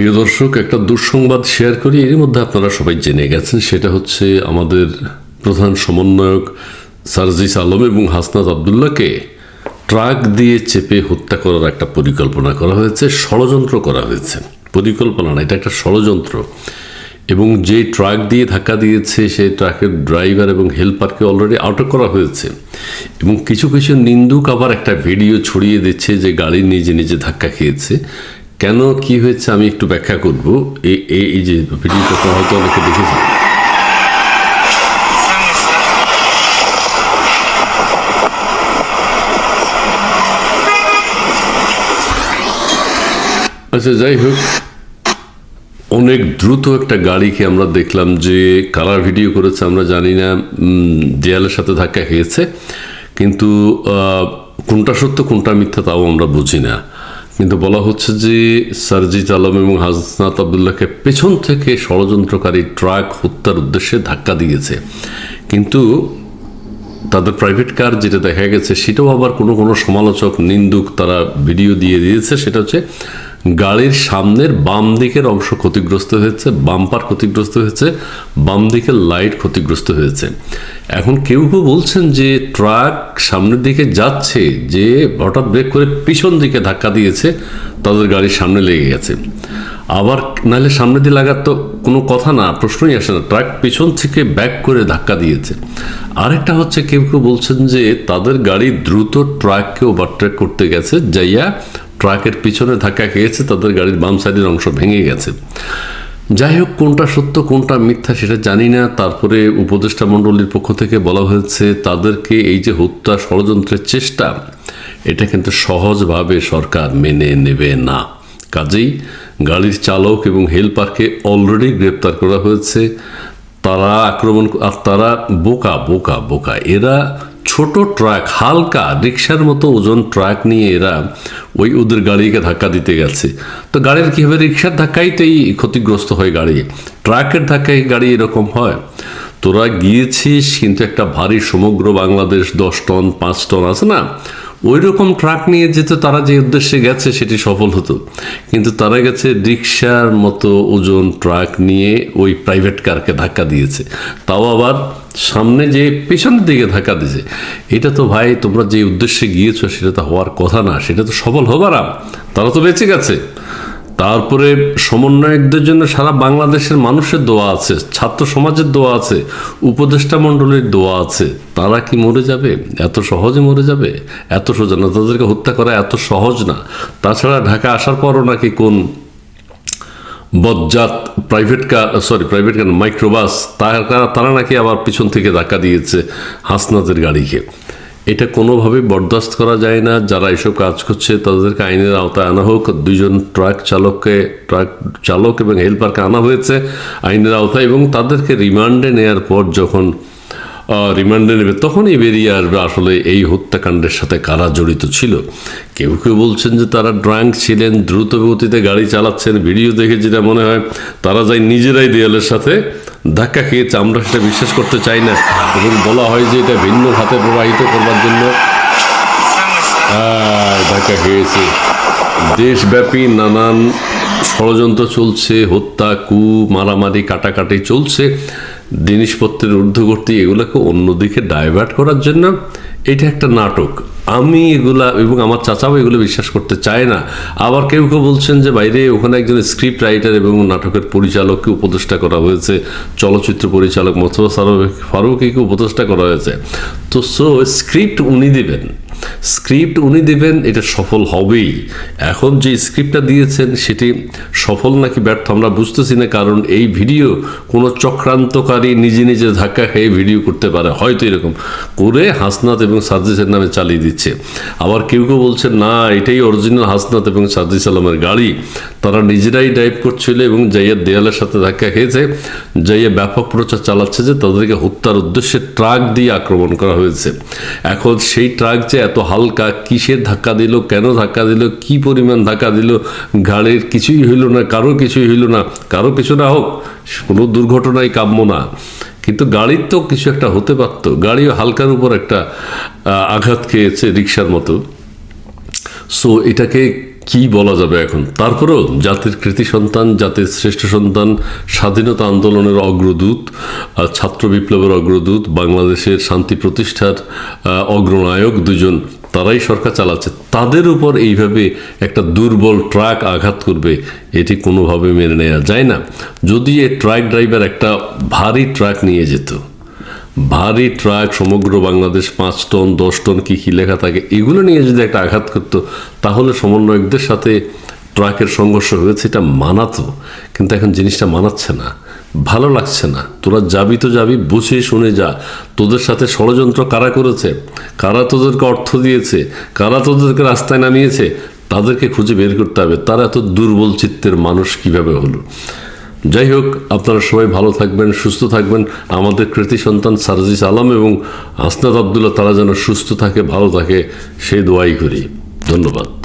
প্রিয় দর্শক, একটা দুঃসংবাদ শেয়ার করি। এর মধ্যে আপনারা সবাই জেনে গেছেন, সেটা হচ্ছে আমাদের প্রধান সমন্বয়ক সারজিস আলম এবং হাসনাত আবদুল্লাহকে ট্রাক দিয়ে চেপে হত্যা করার একটা পরিকল্পনা করা হয়েছে, ষড়যন্ত্র করা হয়েছে। পরিকল্পনা না, এটা একটা ষড়যন্ত্র। এবং যে ট্রাক দিয়ে ধাক্কা দিয়েছে, সেই ট্রাকের ড্রাইভার এবং হেল্পারকে অলরেডি আটক করা হয়েছে। এবং কিছু কিছু নিন্দুক আবার একটা ভিডিও ছড়িয়ে দিচ্ছে যে গাড়ি নিজে নিজে ধাক্কা খেয়েছে। কেন, কি হয়েছে, আমি একটু ব্যাখ্যা করব। এই যে ভিডিওটা হয়তো অনেকে দেখেছেন আচ্ছা যাই হোক। অনেক দ্রুত একটা গাড়িকে আমরা দেখলাম যে কালার ভিডিও করেছে, আমরা জানি না দেয়ালের সাথে ধাক্কা খেয়েছে। কিন্তু কোনটা সত্য, কোনটা মিথ্যা, তাও আমরা বুঝি না। কিন্তু বলা হচ্ছে যে সারজিত আলম এবং হাসনাত আবদুল্লাহকে পেছন থেকে ষড়যন্ত্রকারী ট্রাক হত্যার উদ্দেশ্যে ধাক্কা দিয়েছে। কিন্তু তাদের প্রাইভেট কার যেটা দেখা গেছে, সেটাও আবার কোনো কোনো সমালোচক, নিন্দুক তারা ভিডিও দিয়ে দিয়েছে, সেটা হচ্ছে গাড়ির সামনের বাম দিকের অংশ ক্ষতিগ্রস্ত হয়েছে, বাম্পার ক্ষতিগ্রস্ত হয়েছে, বাম দিকের লাইট ক্ষতিগ্রস্ত হয়েছে। এখন কেউ কেউ বলছেন যে ট্রাক সামনের দিকে যাচ্ছে, যে হঠাৎ ব্রেক করে পিছন দিকে ধাক্কা দিয়েছে, তাদের গাড়ির সামনে লেগে গেছে। আবার নাহলে সামনে দিয়ে লাগার তো কোনো কথা না, প্রশ্নই আসে না, ট্রাক পিছন থেকে ব্যাক করে ধাক্কা দিয়েছে। আরেকটা হচ্ছে কেউ কেউ বলছেন যে তাদের গাড়ি দ্রুত ট্রাককে ওভারটেক করতে গেছে, যাইয়া ট্রাকের পিছনে ধাক্কা খেয়েছে, তাদের গাড়ির বাম সাইডের অংশ ভেঙে গেছে। যাই হোক, কোনটা সত্য, কোনটা মিথ্যা সেটা জানি না। তারপরে উপদেষ্টা মণ্ডলীর পক্ষ থেকে বলা হয়েছে, তাদেরকে এই যে হত্যা ষড়যন্ত্রের চেষ্টা, এটা কিন্তু সহজভাবে সরকার মেনে নেবে না। কাজেই গাড়ির চালক এবং হেলপারকে অলরেডি গ্রেপ্তার করা হয়েছে। তারা আক্রমণ, আর তারা বোকা বোকা বোকা। এরা ছোট ট্রাক, হালকা রিক্সার মতো ওজন ট্রাক নিয়ে এরা ওই ওদের গাড়িকে ধাক্কা দিতে গেছে। তো গাড়ির কী হবে রিক্সার এই ক্ষতিগ্রস্ত হয় গাড়ি? ট্রাকের ধাক্কায় গাড়ি এরকম হয়। তোরা গিয়েছিস, কিন্তু একটা ভারী সমগ্র বাংলাদেশ দশ টন, পাঁচ টন আছে না? ওই রকম ট্রাক নিয়ে যেতে তারা যে উদ্দেশ্যে গেছে সেটি সফল হতো। কিন্তু তারা গেছে রিক্সার মতো ওজন ট্রাক নিয়ে ওই প্রাইভেট কারকে ধাক্কা দিয়েছে। তাও আবার সামনে যে পেছনের দিকে ধাক্কা দিয়েছে। এটা তো ভাই তোমরা যে উদ্দেশ্যে গিয়েছো সেটা তো হওয়ার কথা না, সেটা তো সফল হবার তারা তো বেঁচে গেছে। তারপরে সমন্বয়কদের জন্য সারা বাংলাদেশের মানুষের দোয়া আছে, ছাত্র সমাজের দোয়া আছে, উপদেষ্টা মণ্ডলীর দোয়া আছে। তারা কি মরে যাবে? এত সহজে মরে যাবে? এত সোজা না, তাদেরকে হত্যা করা এত সহজ না। তাছাড়া ঢাকা আসার পরও নাকি কোন বজ্জাত private car sorry private car microbus তারা তারা নাকি আবার পিছন থেকে ধাক্কা দিয়েছে হাসনাতের গাড়িকে। এটা কোনোভাবে বরদাস্ত করা যায় না। যারা এসব কাজ করছে, তাদেরকে আইনের আওতায় আনা হোক। দুজন ট্রাক চালককে, ট্রাক চালক এবং হেল্পারকে আনা হয়েছে আইনের আওতায় এবং তাদেরকে রিমান্ডে নেয়ার পর যখন রিমান্ডে নেবে। তখনই বেরিয়ে আসবে আসলে এই হত্যাকাণ্ডের সাথে কারা জড়িত ছিল। কেউ কেউ বলছেন যে তারা ড্রাঙ্ক ছিলেন, দ্রুত গতিতে গাড়ি চালাচ্ছেন, ভিডিও দেখে যেটা মনে হয় তারা যাই নিজেরাই দেয়ালের সাথে ধাক্কা খেয়েছে আমরা সেটা বিশ্বাস করতে চাই না এবং বলা হয় যে এটা ভিন্ন খাতে প্রবাহিত করবার জন্য ধাক্কা খেয়েছে। দেশব্যাপী নানান ষড়যন্ত্র চলছে, হত্যা, কু, মারামারি, কাটাকাটি চলছে। জিনিসপত্রের ঊর্ধ্বগতি এগুলোকে অন্যদিকে ডাইভার্ট করার জন্য এটা একটা নাটক। আমি এগুলা এবং আমার চাচাও এগুলো বিশ্বাস করতে চায় না। আবার কেউ কেউ বলছেন যে, বাইরে ওখানে একজন স্ক্রিপ্ট রাইটার এবং নাটকের পরিচালককে উপদেষ্টা করা হয়েছে। চলচ্চিত্র পরিচালক মোস্তফা সারোক ফারুকিকে উপদেষ্টা করা হয়েছে। তো সো স্ক্রিপ্ট উনি দিবেন। স্ক্রিপ্ট উনি দেবেন, এটা সফল হবেই। এখন যে স্ক্রিপ্টটা দিয়েছেন, সেটি সফল নাকি ব্যর্থ আমরা বুঝতেছি না, কারণ এই ভিডিও কোনো চক্রান্তকারী নিজে নিজে ধাক্কা খেয়ে ভিডিও করতে পারে। হয়তো এরকম করে হাসনাত এবং সার্জিসের নামে চালিয়ে দিচ্ছে। আবার কেউ কেউ বলছে না, এটাই অরিজিনাল হাসনাত এবং সার্জিস আলমের গাড়ি। তারা নিজেরাই ড্রাইভ করছিল এবং যাইয়া দেয়ালের সাথে ধাক্কা খেয়েছে। যাইয়া ব্যাপক প্রচার চালাচ্ছে যে তাদেরকে হত্যার উদ্দেশ্যে ট্রাক দিয়ে আক্রমণ করা হয়েছে। এখন সেই ট্রাক যে এত হালকা কিসের ধাক্কা দিল, কেন ধাক্কা দিল, কি পরিমাণ ধাক্কা দিল, গাড়ির কিছুই হইল না, কারও কিছুই হইল না, কারও কিছু না হোক, কোনো দুর্ঘটনাই কাম্য না। কিন্তু গাড়ির তো কিছু একটা হতে পারত, গাড়িও হালকার উপর একটা আঘাত খেয়েছে রিক্সার মতো। সো এটাকে কি বলা যাবে এখন? তারপরেও জাতির কৃতি সন্তান, জাতির শ্রেষ্ঠ সন্তান, স্বাধীনতা আন্দোলনের অগ্রদূত ছাত্র বিপ্লবের অগ্রদূত, বাংলাদেশের শান্তি প্রতিষ্ঠার অগ্রনায়ক দুজন, তারাই সরকার চালাচ্ছে। তাদের উপর এইভাবে একটা দুর্বল ট্রাক আঘাত করবে, এটি কোনোভাবে মেনে নেওয়া যায় না। যদি এই ট্রাক ড্রাইভার একটা ভারী ট্রাক নিয়ে যেত ভারী ট্রাক, সমগ্র বাংলাদেশ পাঁচ টন, দশ টন কী কী লেখা থাকে, এগুলো নিয়ে যদি একটা আঘাত করতো, তাহলে সমন্বয়কদের সাথে ট্রাকের সংঘর্ষ হয়েছে, এটা মানাতো কিন্তু এখন জিনিসটা মানাচ্ছে না, ভালো লাগছে না। তোরা যাবি তো যাবি, বুঝে শুনে যা। তোদের সাথে ষড়যন্ত্র কারা করেছে? কারা তোদেরকে অর্থ দিয়েছে? কারা তোদেরকে রাস্তায় নামিয়েছে? তাদেরকে খুঁজে বের করতে হবে। তারা এত দুর্বল চিত্তের মানুষ কীভাবে হলো? যাই হোক আপনারা সবাই ভালো থাকবেন, সুস্থ থাকবেন। আমাদের কৃতি সন্তান সারজিস আলম এবং আসনাদ আবদুল্লাহ তারা যেন সুস্থ থাকে, ভালো থাকে, সেই দোয়াই করি। ধন্যবাদ।